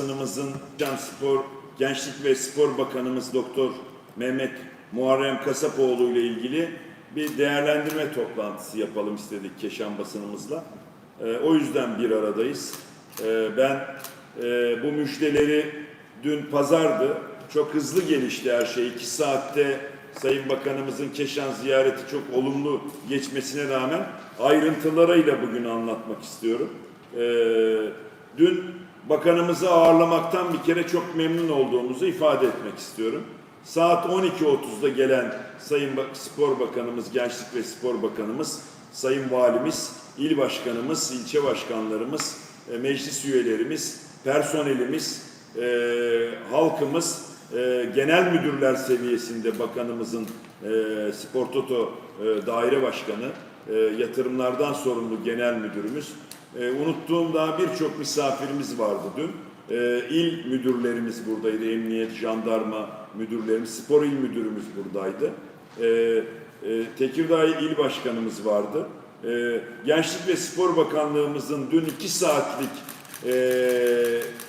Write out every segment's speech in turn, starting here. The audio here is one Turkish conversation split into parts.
Bakanımızın Can Spor, Gençlik ve Spor Bakanımız Doktor Mehmet Muharrem Kasapoğlu ile ilgili bir değerlendirme toplantısı yapalım istedik Keşan basınımızla. Ee, o yüzden bir aradayız. Ee, ben e, bu müjdeleri dün pazardı. Çok hızlı gelişti her şey. İki saatte Sayın Bakanımızın Keşan ziyareti çok olumlu geçmesine rağmen ayrıntılarıyla bugün anlatmak istiyorum. Ee, dün bakanımızı ağırlamaktan bir kere çok memnun olduğumuzu ifade etmek istiyorum. Saat 12.30'da gelen Sayın Spor Bakanımız, Gençlik ve Spor Bakanımız, Sayın Valimiz, İl Başkanımız, ilçe başkanlarımız, e, meclis üyelerimiz, personelimiz, e, halkımız, e, genel müdürler seviyesinde bakanımızın Spor Toto daire başkanı, yatırımlardan sorumlu genel müdürümüz, e, unuttuğum daha birçok misafirimiz vardı dün. E, il müdürlerimiz buradaydı, emniyet, jandarma müdürlerimiz, spor il müdürümüz buradaydı. E, e, Tekirdağ il başkanımız vardı. E, Gençlik ve Spor Bakanlığımızın dün iki saatlik e,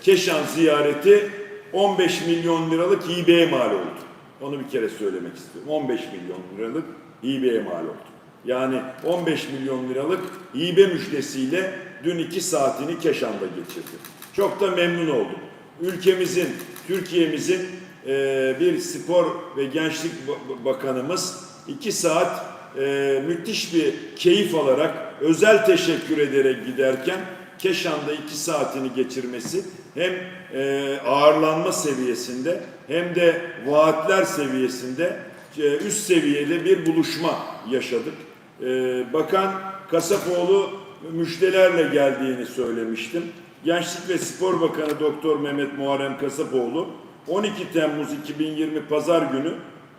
Keşan ziyareti 15 milyon liralık hibeye mal oldu. Onu bir kere söylemek istiyorum. 15 milyon liralık hibeye mal oldu. Yani 15 milyon liralık hibe müjdesiyle dün iki saatini Keşan'da geçirdi. Çok da memnun oldum. Ülkemizin, Türkiye'mizin eee, bir spor ve gençlik ba- bakanımız iki saat eee, müthiş bir keyif alarak özel teşekkür ederek giderken Keşan'da iki saatini geçirmesi hem eee, ağırlanma seviyesinde hem de vaatler seviyesinde e, üst seviyede bir buluşma yaşadık. E, Bakan Kasapoğlu müjdelerle geldiğini söylemiştim. Gençlik ve Spor Bakanı Doktor Mehmet Muharrem Kasapoğlu 12 Temmuz 2020 Pazar günü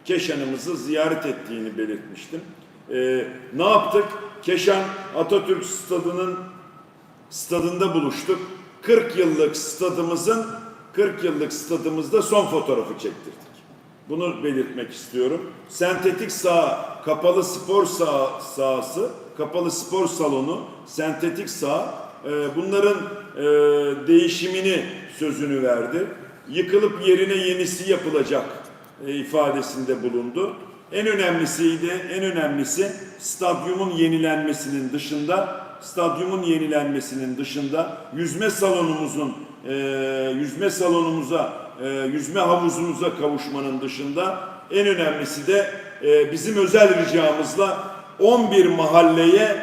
Keşan'ımızı ziyaret ettiğini belirtmiştim. E, ne yaptık? Keşan Atatürk Stadı'nın stadında buluştuk. 40 yıllık stadımızın 40 yıllık stadımızda son fotoğrafı çektirdik. Bunu belirtmek istiyorum. Sentetik saha, kapalı spor saha, sahası, kapalı spor salonu, sentetik saha e, bunların e, değişimini sözünü verdi. Yıkılıp yerine yenisi yapılacak e, ifadesinde bulundu. En önemlisiydi, en önemlisi stadyumun yenilenmesinin dışında, stadyumun yenilenmesinin dışında yüzme salonumuzun, e, yüzme salonumuza, e, yüzme havuzumuza kavuşmanın dışında en önemlisi de e, bizim özel ricamızla 11 mahalleye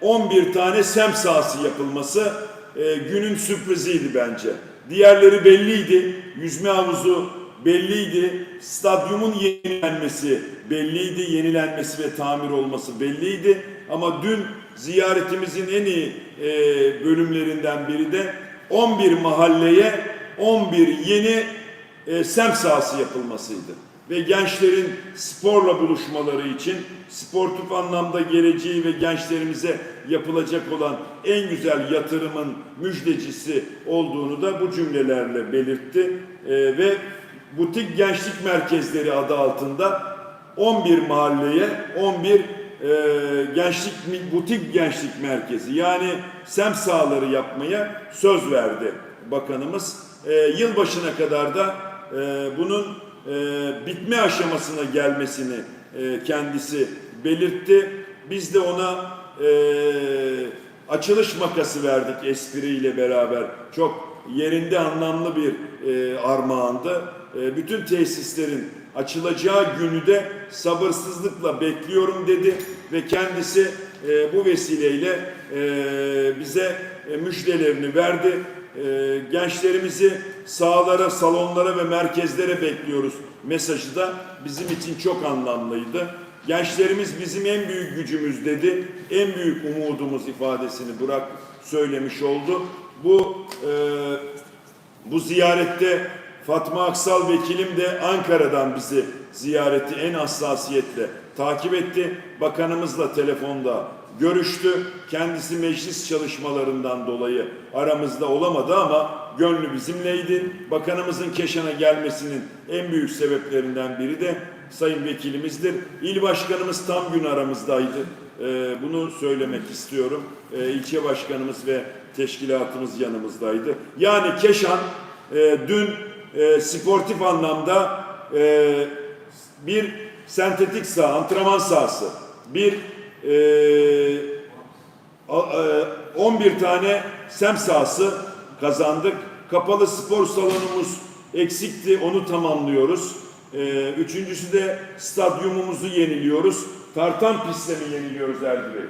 11 tane sem sahası yapılması e, günün sürpriziydi bence. Diğerleri belliydi. Yüzme havuzu belliydi. Stadyumun yenilenmesi belliydi. Yenilenmesi ve tamir olması belliydi. Ama dün ziyaretimizin en iyi e, bölümlerinden biri de 11 mahalleye 11 yeni e, sem sahası yapılmasıydı. Ve gençlerin sporla buluşmaları için sportif anlamda geleceği ve gençlerimize yapılacak olan en güzel yatırımın müjdecisi olduğunu da bu cümlelerle belirtti. E, ve butik gençlik merkezleri adı altında 11 mahalleye 11 e, gençlik butik gençlik merkezi yani sem sahaları yapmaya söz verdi bakanımız. E, yılbaşına kadar da e, bunun e, bitme aşamasına gelmesini e, kendisi belirtti. Biz de ona e, açılış makası verdik espriyle beraber. Çok yerinde anlamlı bir e, armağandı. E, bütün tesislerin açılacağı günü de sabırsızlıkla bekliyorum dedi ve kendisi e, bu vesileyle e, bize e, müjdelerini verdi. E, gençlerimizi sahalara, salonlara ve merkezlere bekliyoruz mesajı da bizim için çok anlamlıydı. Gençlerimiz bizim en büyük gücümüz dedi. En büyük umudumuz ifadesini Burak söylemiş oldu. Bu e, bu ziyarette Fatma Aksal vekilim de Ankara'dan bizi ziyareti en hassasiyetle takip etti. Bakanımızla telefonda görüştü. Kendisi meclis çalışmalarından dolayı aramızda olamadı ama gönlü bizimleydi. Bakanımızın Keşan'a gelmesinin en büyük sebeplerinden biri de Sayın Vekilimizdir. İl Başkanımız tam gün aramızdaydı. Ee, bunu söylemek istiyorum. Ee, ilçe Başkanımız ve teşkilatımız yanımızdaydı. Yani Keşan e, dün e, sportif anlamda e, bir sentetik saha, antrenman sahası, bir e, a- e, 11 tane sem sahası kazandık. Kapalı spor salonumuz eksikti, onu tamamlıyoruz. E, üçüncüsü de stadyumumuzu yeniliyoruz. Tartan pistle mi yeniliyoruz Erdi Bey?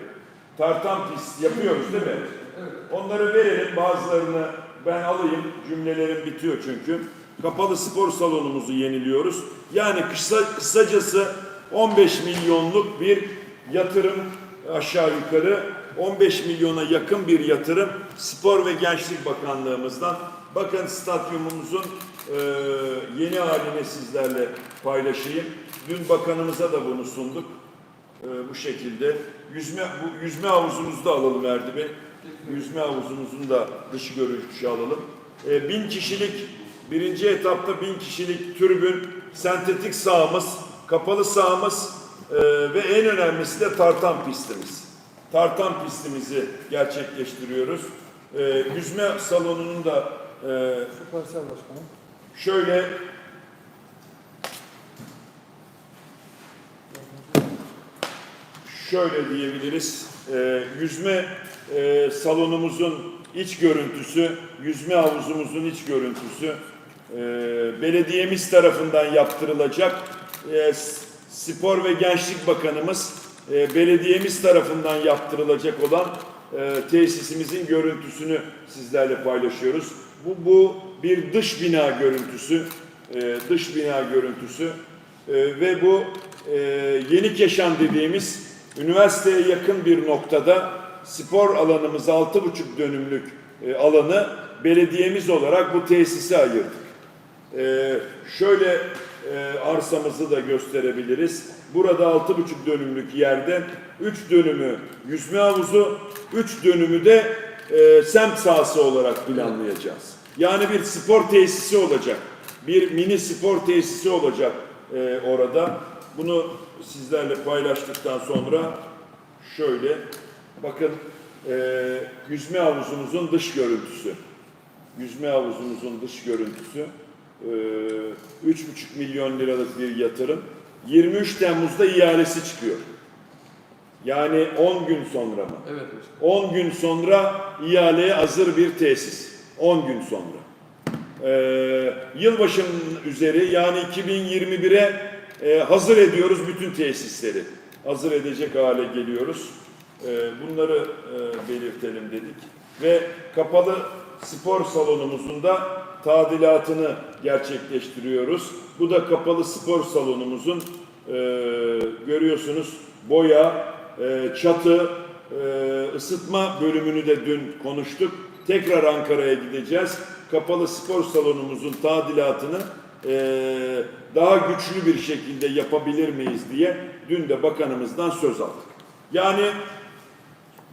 Tartan pist yapıyoruz değil mi? Onları verelim bazılarını ben alayım. Cümlelerim bitiyor çünkü. Kapalı spor salonumuzu yeniliyoruz. Yani kısa, kısacası 15 milyonluk bir yatırım aşağı yukarı 15 milyona yakın bir yatırım Spor ve Gençlik Bakanlığımızdan. Bakın stadyumumuzun e, yeni halini sizlerle paylaşayım. Dün bakanımıza da bunu sunduk. E, bu şekilde. Yüzme, bu yüzme havuzumuzu da alalım Bey. Yüzme havuzumuzun da dış görünüşü alalım. E, bin kişilik, birinci etapta bin kişilik türbün, sentetik sahamız, kapalı sahamız e, ve en önemlisi de tartan pistimiz. Tartan pistimizi gerçekleştiriyoruz. E, yüzme salonunun da e, Şu parsel başkanım. şöyle şöyle diyebiliriz. Ee, yüzme e, salonumuzun iç görüntüsü, yüzme havuzumuzun iç görüntüsü e, belediyemiz tarafından yaptırılacak. E, Spor ve Gençlik Bakanımız e, belediyemiz tarafından yaptırılacak olan e, tesisimizin görüntüsünü sizlerle paylaşıyoruz. Bu, bu bir dış bina görüntüsü, e, dış bina görüntüsü e, ve bu e, Yeni Keşan dediğimiz üniversiteye yakın bir noktada spor alanımız 6,5 dönümlük e, alanı belediyemiz olarak bu tesise ayırdık. Ee, şöyle e, arsamızı da gösterebiliriz. Burada 6,5 dönümlük yerden 3 dönümü yüzme havuzu, 3 dönümü de e, semt sahası olarak planlayacağız. Yani bir spor tesisi olacak. Bir mini spor tesisi olacak e, orada. Bunu sizlerle paylaştıktan sonra şöyle bakın e, yüzme havuzumuzun dış görüntüsü yüzme havuzumuzun dış görüntüsü. Ee, 3,5 milyon liralık bir yatırım. 23 Temmuz'da ihalesi çıkıyor. Yani 10 gün sonra mı? Evet başkanım. 10 gün sonra ihaleye hazır bir tesis. 10 gün sonra. Ee, yılbaşının üzeri yani 2021'e e, hazır ediyoruz bütün tesisleri. Hazır edecek hale geliyoruz. Ee, bunları e, belirtelim dedik. Ve kapalı spor salonumuzun da tadilatını gerçekleştiriyoruz. Bu da kapalı spor salonumuzun e, görüyorsunuz boya, e, çatı, ee, ısıtma bölümünü de dün konuştuk. Tekrar Ankara'ya gideceğiz. Kapalı spor salonumuzun tadilatını ee, daha güçlü bir şekilde yapabilir miyiz diye dün de bakanımızdan söz aldık. Yani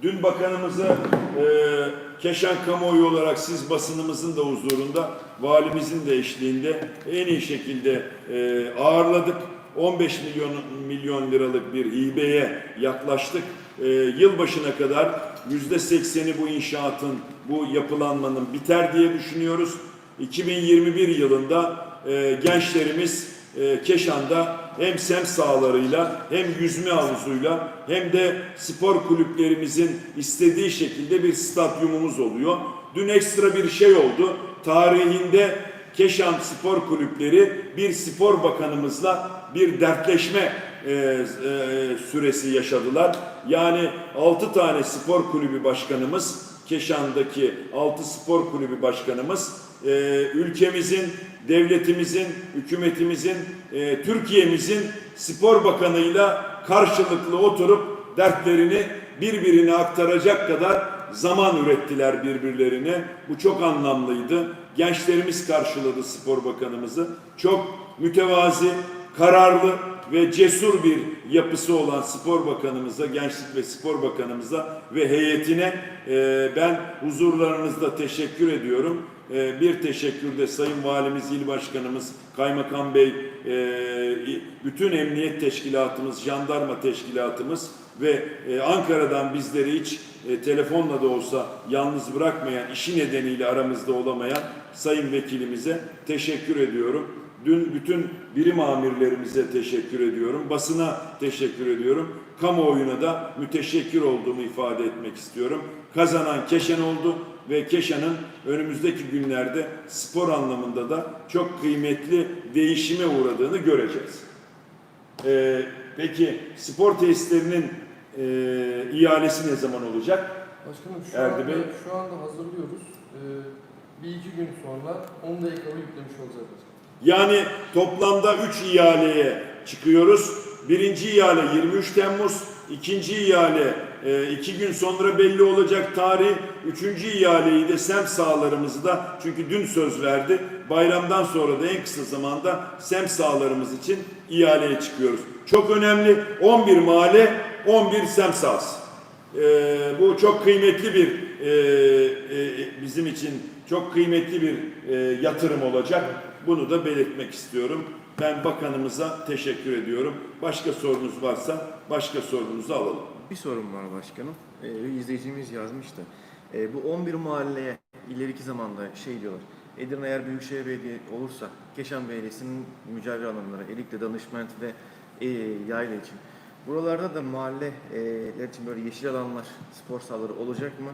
Dün bakanımızı e, Keşan kamuoyu olarak siz basınımızın da huzurunda, valimizin de eşliğinde en iyi şekilde e, ağırladık. 15 milyon milyon liralık bir hibeye yaklaştık. E, yılbaşına kadar yüzde sekseni bu inşaatın, bu yapılanmanın biter diye düşünüyoruz. 2021 yılında e, gençlerimiz e, Keşan'da hem sem sahalarıyla hem yüzme havuzuyla hem de spor kulüplerimizin istediği şekilde bir stadyumumuz oluyor. Dün ekstra bir şey oldu. Tarihinde Keşan Spor Kulüpleri bir spor bakanımızla bir dertleşme e, e, süresi yaşadılar. Yani 6 tane spor kulübü başkanımız Keşan'daki 6 spor kulübü başkanımız e, ülkemizin, devletimizin, hükümetimizin, e, Türkiye'mizin spor bakanıyla karşılıklı oturup dertlerini birbirine aktaracak kadar zaman ürettiler birbirlerine. Bu çok anlamlıydı. Gençlerimiz karşıladı spor bakanımızı. Çok mütevazi, kararlı ve cesur bir yapısı olan spor bakanımıza, gençlik ve spor bakanımıza ve heyetine e, ben huzurlarınızda teşekkür ediyorum. E, bir teşekkür de Sayın Valimiz, İl Başkanımız, Kaymakam Bey, e, bütün emniyet teşkilatımız, jandarma teşkilatımız ve e, Ankara'dan bizleri hiç e, telefonla da olsa yalnız bırakmayan, işi nedeniyle aramızda olamayan Sayın Vekilimize teşekkür ediyorum. Dün bütün birim amirlerimize teşekkür ediyorum. Basına teşekkür ediyorum. Kamuoyuna da müteşekkir olduğumu ifade etmek istiyorum. Kazanan Keşan oldu ve Keşan'ın önümüzdeki günlerde spor anlamında da çok kıymetli değişime uğradığını göreceğiz. Ee, peki spor tesislerinin e, ihalesi ne zaman olacak? Başkanım şu, Erdi anda, Bey. şu anda hazırlıyoruz. Ee, bir iki gün sonra 10 dakikada yüklemiş olacağız. Yani toplamda 3 ihaleye çıkıyoruz. Birinci ihale 23 Temmuz, ikinci ihale 2 gün sonra belli olacak tarih, üçüncü ihaleyi de SEM sahalarımızı da çünkü dün söz verdi. Bayramdan sonra da en kısa zamanda SEM sahalarımız için ihaleye çıkıyoruz. Çok önemli 11 mahalle, 11 SEM sahası. Ee, bu çok kıymetli bir e, e, bizim için çok kıymetli bir e, yatırım olacak. Bunu da belirtmek istiyorum. Ben bakanımıza teşekkür ediyorum. Başka sorunuz varsa başka sorunuzu alalım. Bir sorum var başkanım. Ee, izleyicimiz yazmıştı. Ee, bu 11 mahalleye ileriki zamanda şey diyorlar. Edirne eğer Büyükşehir Belediye olursa Keşan Belediyesi'nin mücadele alanları, Erikli, Danışment ve e, Yayla için. Buralarda da mahalleler için böyle yeşil alanlar, spor sahaları olacak mı?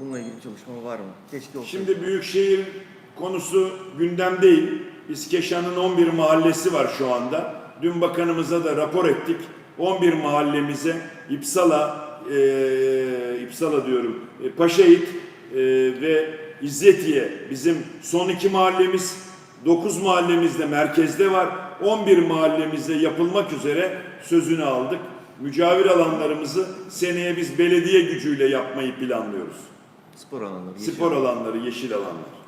Bununla ilgili çalışma var mı? Keşke olsaydı. Şimdi Büyükşehir konusu gündem değil. Biz Keşan'ın 11 mahallesi var şu anda. Dün bakanımıza da rapor ettik. 11 mahallemize İpsala, e, İpsala diyorum, e, Paşaїt e, ve İzzetiye bizim son iki mahallemiz, 9 mahallemiz de merkezde var. 11 mahallemizde yapılmak üzere sözünü aldık. Mücavir alanlarımızı seneye biz belediye gücüyle yapmayı planlıyoruz. Spor alanları. yeşil Spor alanları, yeşil alanlar.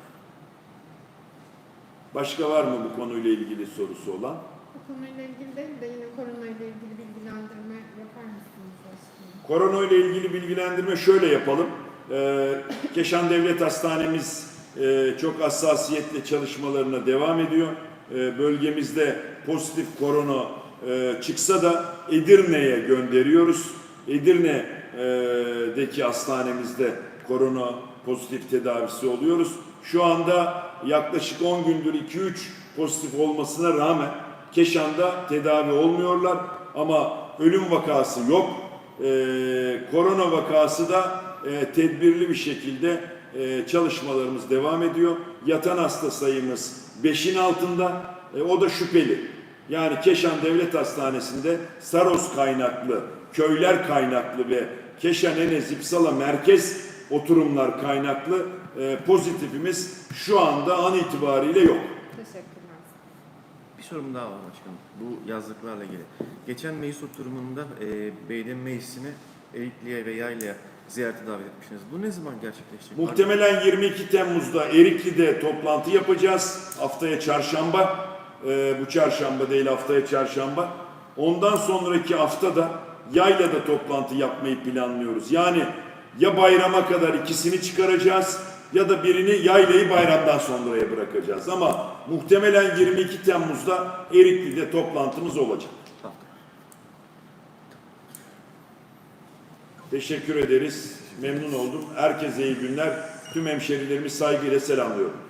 Başka var mı bu konuyla ilgili sorusu olan? Bu konuyla ilgili değil de yine korona ile ilgili bilgilendirme yapar mısınız başkanım? Korona ile ilgili bilgilendirme şöyle yapalım. Ee, Keşan Devlet Hastanemiz e, çok hassasiyetle çalışmalarına devam ediyor. Ee, bölgemizde pozitif korona e, çıksa da Edirne'ye gönderiyoruz. Edirne'deki hastanemizde korona pozitif tedavisi oluyoruz. Şu anda yaklaşık 10 gündür 2-3 pozitif olmasına rağmen Keşan'da tedavi olmuyorlar ama ölüm vakası yok. Ee, korona vakası da e, tedbirli bir şekilde e, çalışmalarımız devam ediyor. Yatan hasta sayımız 5'in altında. E, o da şüpheli. Yani Keşan Devlet Hastanesi'nde Saros kaynaklı, köyler kaynaklı ve Keşan Enes İpsala merkez oturumlar kaynaklı e, pozitifimiz şu anda an itibariyle yok. Teşekkürler. Bir sorum daha var başkanım. Bu yazlıklarla ilgili. Geçen meclis oturumunda e, belediye meclisini Erikli'ye ve Yayla'ya ziyarete davet etmişsiniz. Bu ne zaman gerçekleşecek? Muhtemelen 22 Temmuz'da Erikli'de toplantı yapacağız. Haftaya çarşamba. Ee, bu çarşamba değil haftaya çarşamba. Ondan sonraki hafta da Yayla'da toplantı yapmayı planlıyoruz. Yani ya bayrama kadar ikisini çıkaracağız ya da birini Yayla'yı bayramdan sonraya bırakacağız. Ama muhtemelen 22 Temmuz'da Erikli'de toplantımız olacak. Teşekkür ederiz. Memnun oldum. Herkese iyi günler. Tüm hemşerilerimi saygıyla selamlıyorum.